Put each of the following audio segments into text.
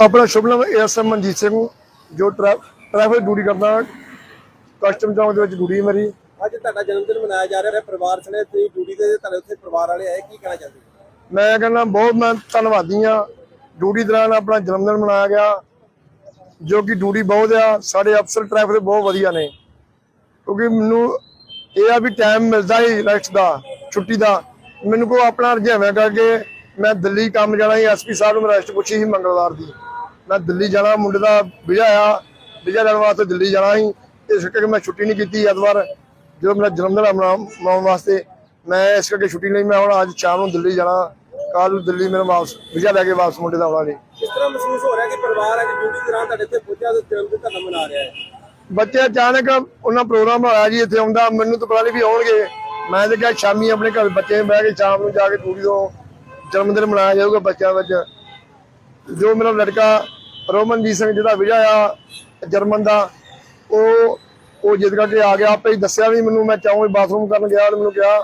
ਆਪਣਾ ਸ਼ੁਭ ਨਾਮ ਐਸਐਮ ਮਨਜੀਤ ਸਿੰਘ ਜੋ ਟਰੈ- ਟ੍ਰੈਫਿਕ ਡਿਊਟੀ ਕਰਦਾ ਕਸਟਮ ਚੌਂਕ ਦੇ ਵਿੱਚ ਡਿਊਟੀ ਮੇਰੀ ਅੱਜ ਤੁਹਾਡਾ ਜਨਮ ਦਿਨ ਮਨਾਇਆ ਜਾ ਰਿਹਾ ਹੈ ਪਰਿਵਾਰ ਸਣੇ ਤੁਸੀਂ ਡਿਊਟੀ ਤੇ ਤੁਹਾਡੇ ਉੱਥੇ ਪਰਿਵਾਰ ਵਾਲੇ ਆਏ ਕੀ ਕਹਿਣਾ ਚਾਹੁੰਦੇ? ਮੈਂ ਕਹਿੰਦਾ ਬਹੁਤ ਮੈਂ ਧੰਨਵਾਦੀ ਆ ਡਿਊਟੀ ਦੌਰਾਨ ਆਪਣਾ ਜਨਮ ਦਿਨ ਮਨਾਇਆ ਗਿਆ ਜੋ ਕਿ ਡਿਊਟੀ ਬਹੁਤ ਆ ਸਾਡੇ ਅਫਸਰ ਟ੍ਰੈਫਿਕ ਦੇ ਬਹੁਤ ਵਧੀਆ ਨੇ ਕਿਉਂਕਿ ਮੈਨੂੰ ਇਹ ਆ ਵੀ ਟਾਈਮ ਮਿਲਦਾ ਹੀ ਰੈਸਟ ਦਾ ਛੁੱਟੀ ਦਾ ਮੈਨੂੰ ਕੋ ਆਪਣਾ ਰੁਝੇਵਾਂ ਕਰਕੇ ਮੈਂ ਦਿੱਲੀ ਕੰਮ ਜਾਣਾ ਸੀ ਐਸਪੀ ਸਾਹਿਬ ਨੂੰ ਰੈਸਟ ਪੁੱਛੀ ਸੀ ਮੰਗਲਵਾਰ ਦੀ। ਮੈਂ ਦਿੱਲੀ ਜਾਣਾ ਮੁੰਡੇ ਦਾ ਵੀਜ਼ਾ ਆ। ਵੀਜ਼ਾ ਲੈਣ ਵਾਸਤੇ ਦਿੱਲੀ ਜਾਣਾ ਸੀ। ਇਸ ਕਰਕੇ ਮੈਂ ਛੁੱਟੀ ਨਹੀਂ ਕੀਤੀ ਐਤਵਾਰ। ਜਦੋਂ ਮੇਰਾ ਜਨਮ ਦਿਨ ਮਨਾਉਣ ਵਾਸਤੇ ਮੈਂ ਇਸ ਕਰਕੇ ਛੁੱਟੀ ਨਹੀਂ ਮੈਂ ਹੁਣ ਅੱਜ ਸ਼ਾਮ ਨੂੰ ਦਿੱਲੀ ਜਾਣਾ। ਕੱਲ ਨੂੰ ਦਿੱਲੀ ਮੇਰਾ ਵਾਪਸ ਵੀਜ਼ਾ ਲੈ ਕੇ ਵਾਪਸ ਮੁੰਡੇ ਦਾ ਆਉਣਾ ਜੀ ਕਿਸ ਤਰ੍ਹਾਂ ਮਹਿਸੂਸ ਹੋ ਰਿਹਾ ਕਿ ਪਰਿਵਾਰ ਅੱਜ ਡਿਊਟੀ ਦੌਰਾਨ ਤੁਹਾਡੇ ਇੱਥੇ ਪਹੁੰਚਿਆ ਤੇ ਜਨਮ ਦਿਨ ਤੁਹਾਡਾ ਮਨਾ ਰਿਹਾ ਹੈ? ਬੱਚੇ ਅਚਾਨਕ ਉਹਨਾਂ ਪ੍ਰੋਗਰਾਮ ਹੋਇਆ ਜੀ ਇੱਥੇ ਆਉਂਦਾ। ਮੈਨੂੰ ਤਾਂ ਪਤਾ ਨਹੀਂ ਵੀ ਆਉਣਗੇ। ਮੈਂ ਤਾਂ ਕਿਹਾ ਸ਼ਾਮੀ ਆਪਣੇ ਘਰ ਬੱਚੇ ਬਹਿ ਕੇ ਸ਼ਾਮ ਨੂੰ ਜਾ ਕੇ ਟੂਰੀ ਤੋਂ ਜਨਮ ਦਿਨ ਮਨਾਇਆ ਜਾਊਗਾ ਬੱਚਿਆਂ ਵਿੱਚ। ਜੋ ਮੇਰਾ ਲੜਕਾ ਰੋਮਨਜੀਤ ਸਿੰਘ ਜਿਹਦਾ ਵਿਜਾ ਆ ਜਰਮਨ ਦਾ ਉਹ ਉਹ ਜਿੱਦ ਕਰਕੇ ਆ ਗਿਆ। ਆਪੇ ਹੀ ਦੱਸਿਆ ਵੀ ਮੈਨੂੰ ਮੈਂ ਚਾਹੂੰ ਬਾਥਰੂਮ ਕਰਨ ਗਿਆ ਉਹਨੇ ਮੈਨੂੰ ਕਿਹਾ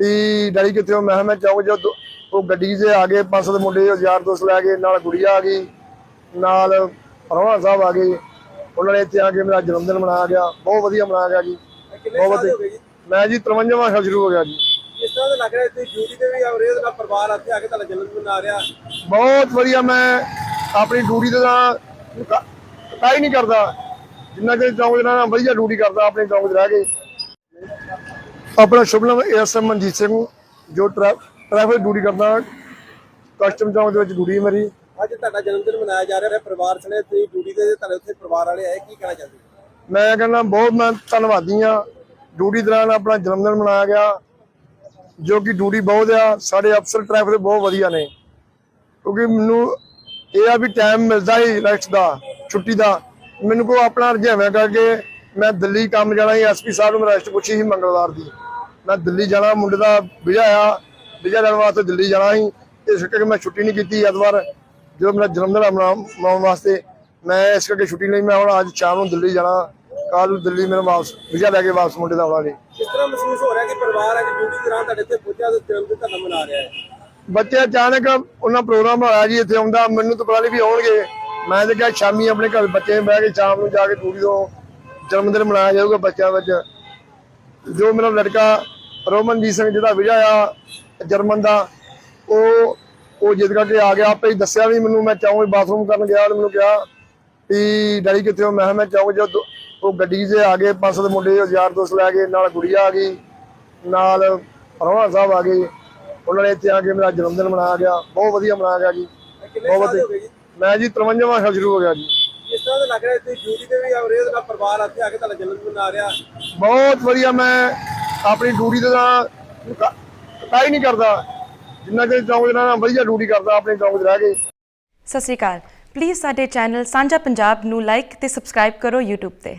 ਵੀ ਡੈਡੀ ਕਿੱਥੇ ਹੋ? ਮੈਂ ਮੈਂ ਚਾਹੂੰ ਜਦ ਉਹ ਗੱਡੀ 'ਚ ਆ ਗਏ ਪੰਜ ਸੱਤ ਮੁੰਡੇ ਯਾਰ ਦੋਸਤ ਲੈ ਕੇ ਨਾਲ ਗੁੜੀਆ ਆ ਗਈ ਨਾਲ ਰੋਣਾ ਸਾਹਿਬ ਆ ਗਏ। ਉਹਨਾਂ ਨੇ ਇੱਥੇ ਆ ਕੇ ਮੇਰਾ ਜਨਮ ਦਿਨ ਮਨਾਇਆ ਗਿਆ। ਬਹੁਤ ਵਧੀਆ ਮਨਾਇਆ ਗਿਆ ਜੀ। ਬਹੁਤ ਗਏ ਜੀ ਮੈਂ ਜੀ 53ਵਾਂ ਸਾਲ ਸ਼ੁਰੂ ਹੋ ਗਿਆ ਜੀ। ਕਿਸ ਤਰ੍ਹਾਂ ਦਾ ਲੱਗ ਰਿਹਾ ਤੁਸੀਂ ਡਿਊਟੀ ਤੇ ਵੀ ਆ ਰਹੇ ਹੋ ਤੇ ਨਾਲ ਪਰਿਵਾਰ ਇੱਥੇ ਆ ਕੇ ਤੁਹਾਡਾ ਜਨਮ ਦਿਨ ਮਨਾ ਰਿਹਾ। ਬਹੁਤ ਵਧੀਆ ਮੈਂ ਆਪਣੀ ਡਿਊਟੀ ਤੇ ਤਾਂ ਕਟਾਈ ਨਹੀਂ ਕਰਦਾ। ਜਿੰਨਾ ਚਿਰ ਚੌਂਕ ਦੇ ਨਾਲ ਵਧੀਆ ਡਿਊਟੀ ਕਰਦਾ ਆਪਣੇ ਚੌਂਕ 'ਚ ਰਹਿ ਕੇ। ਆਪਣਾ ਸ਼ੁਭ ਨਾਮ ਐਸਐਮ ਮਨਜੀਤ ਸਿੰਘ ਜੋ ਟਰੈ- ਟ੍ਰੈਫਿਕ ਡਿਊਟੀ ਕਰਦਾ। ਕਸਟਮ ਚੌਂਕ ਦੇ ਵਿੱਚ ਡਿਊਟੀ ਮੇਰੀ। ਅੱਜ ਤੁਹਾਡਾ ਜਨਮ ਦਿਨ ਮਨਾਇਆ ਜਾ ਰਿਹਾ ਹੈ ਪਰਿਵਾਰ ਸਣੇ ਤੁਸੀਂ ਡਿਊਟੀ ਤੇ ਤੁਹਾਡੇ ਉੱਥੇ ਪਰਿਵਾਰ ਵਾਲੇ ਆਏ ਕੀ ਕਹਿਣਾ ਚਾਹੁੰਦੇ? ਮੈਂ ਕਹਿੰਦਾ ਬਹੁਤ ਮੈਂ ਧੰਨਵਾਦੀ ਆ ਡਿਊਟੀ ਦੌਰਾਨ ਆਪਣਾ ਜਨਮ ਦਿਨ ਮਨਾਇਆ ਗਿਆ। ਜੋ ਕਿ ਡਿਊਟੀ ਬਹੁਤ ਆ, ਸਾਡੇ ਅਫਸਰ ਟ੍ਰੈਫਿਕ ਦੇ ਬਹੁਤ ਵਧੀਆ ਨੇ। ਕਿਉਂਕਿ ਮੈਨੂੰ ਇਹ ਆ ਵੀ ਟਾਈਮ ਮਿਲਦਾ ਹੀ ਰੈਸਟ ਦਾ, ਛੁੱਟੀ ਦਾ। ਮੈਨੂੰ ਕੋ ਆਪਣਾ ਰੁਝੇਵਾਂ ਕਰਕੇ ਮੈਂ ਦਿੱਲੀ ਕੰਮ ਜਾਣਾ ਸੀ ਐਸਪੀ ਸਾਹਿਬ ਨੂੰ ਰੈਸਟ ਪੁੱਛੀ ਸੀ ਮੰਗਲਵਾਰ ਦੀ। ਮੈਂ ਦਿੱਲੀ ਜਾਣਾ, ਮੁੰਡੇ ਦਾ ਵਿਜਾ ਆ ਵਿਜਾ ਲੈਣ ਵਾਸਤੇ ਦਿੱਲੀ ਜਾਣਾ ਸੀ। ਇਸ ਕਰਕੇ ਮੈਂ ਛੁੱਟੀ ਨਹੀਂ ਕੀਤੀ ਐਤਵਾਰ। ਜਦੋਂ ਮੇਰਾ ਜਨਮ ਦਿਨ ਮਨਾਉਣ ਵਾਸਤੇ, ਮੈਂ ਇਸ ਕਰਕੇ ਛੁੱਟੀ ਨਹੀਂ ਮੈਂ ਹੁਣ ਅੱਜ ਸ਼ਾਮ ਨੂੰ ਦਿੱਲੀ ਜਾਣਾ। ਕੱਲ ਨੂੰ ਦਿੱਲੀ ਮੇਰਾ ਵਾਪਸ ਵੀਜ਼ਾ ਲੈ ਕੇ ਵਾਪਸ ਮੁੰਡੇ ਦਾ ਆਉਣਾ ਜੀ। ਕਿਸ ਤਰ੍ਹਾਂ ਮਹਿਸੂਸ ਹੋ ਰਿਹਾ ਕਿ ਪਰਿਵਾਰ ਅੱਜ ਡਿਊਟੀ ਦੌਰਾਨ ਤੁਹਾਡੇ ਇੱਥੇ ਪਹੁੰਚਿਆ ਤੇ ਜਨਮ ਦਿਨ ਤੁਹਾਡਾ ਮਨਾ ਰਿਹਾ ਹੈ? ਬੱਚੇ ਅਚਾਨਕ ਉਹਨਾਂ ਪ੍ਰੋਗਰਾਮ ਹੋਇਆ ਜੀ ਇੱਥੇ ਆਉਂਦਾ ਮੈਨੂੰ ਤਾਂ ਪਤਾ ਨਹੀਂ ਵੀ ਆਉਣਗੇ। ਮੈਂ ਤਾਂ ਕਿਹਾ ਸ਼ਾਮੀ ਆਪਣੇ ਘਰ ਬੱਚੇ ਬਹਿ ਕੇ ਸ਼ਾਮ ਨੂੰ ਜਾ ਕੇ ਟੂਰੀ ਤੋਂ ਜਨਮ ਦਿਨ ਮਨਾਇਆ ਜਾਊਗਾ ਬੱਚਿਆਂ ਵਿੱਚ। ਜੋ ਮੇਰਾ ਲੜਕਾ ਰੋਮਨਜੀਤ ਸਿੰਘ ਜਿਹਦਾ ਵਿਜਾ ਆ ਜਰਮਨ ਦਾ ਉਹ ਉਹ ਜਿੱਦ ਕਰਕੇ ਆ ਗਿਆ। ਆਪੇ ਹੀ ਦੱਸਿਆ ਵੀ ਮੈਨੂੰ ਮੈਂ ਚਾਹੂੰ ਬਾਥਰੂਮ ਕਰਨ ਗਿਆ ਮੈਨੂੰ ਕਿਹਾ ਵੀ ਡੈਡੀ ਕਿੱਥੇ ਹੋ? ਮੈਂ ਕਿਹਾ ਮੈਂ ਚਾਹੂੰ ਜਦ ਉਹ ਗੱਡੀ 'ਚ ਆ ਗਏ ਪੰਜ ਸੱਤ ਮੁੰਡੇ ਯਾਰ ਦੋਸਤ ਲੈ ਕੇ ਨਾਲ ਗੁੜੀਆ ਆ ਗਈ ਨਾਲ ਰੋਣਾ ਸਾਹਿਬ ਆ ਗਏ। ਉਹਨਾਂ ਨੇ ਇੱਥੇ ਆ ਕੇ ਮੇਰਾ ਜਨਮ ਦਿਨ ਮਨਾਇਆ ਗਿਆ ਬਹੁਤ ਵਧੀਆ ਮਨਾਇਆ ਗਿਆ ਜੀ। ਬਹੁਤ ਵਧੀਆ। ਗਏ ਮੈਂ ਜੀ 53ਵਾਂ ਸਾਲ ਸ਼ੁਰੂ ਹੋ ਗਿਆ ਜੀ। ਕਿਸ ਤਰ੍ਹਾਂ ਦਾ ਲੱਗ ਰਿਹਾ ਤੁਸੀਂ ਡਿਊਟੀ ਤੇ ਵੀ ਆ ਰਹੇ ਨਾਲ ਪਰਿਵਾਰ ਇੱਥੇ ਆ ਕੇ ਤੁਹਾਡਾ ਜਨਮ ਦਿਨ ਮਨਾ ਰਿਹਾ। ਬਹੁਤ ਵਧੀਆ ਮੈਂ ਆਪਣੀ ਡਿਊਟੀ ਤਾਂ ਕਟਾਈ ਨਹੀਂ ਕਰਦਾ। ਜਿੰਨਾ ਚਿਰ ਚੌਂਕ ਦੇ ਨਾਲ ਵਧੀਆ ਡਿਊਟੀ ਕਰਦਾ ਆਪਣੇ ਚੌਂਕ 'ਚ ਰਹਿ ਕੇ। ਸਤਿ ਸ਼੍ਰੀ ਅਕਾਲ। ਪਲੀਜ਼ ਸਾਡੇ ਚੈਨਲ ਸਾਂਝਾ ਪੰਜਾਬ ਨੂੰ ਲਾਈਕ ਤੇ ਸਬਸਕ੍ਰਾਈਬ ਕਰੋ YouTube ਤੇ।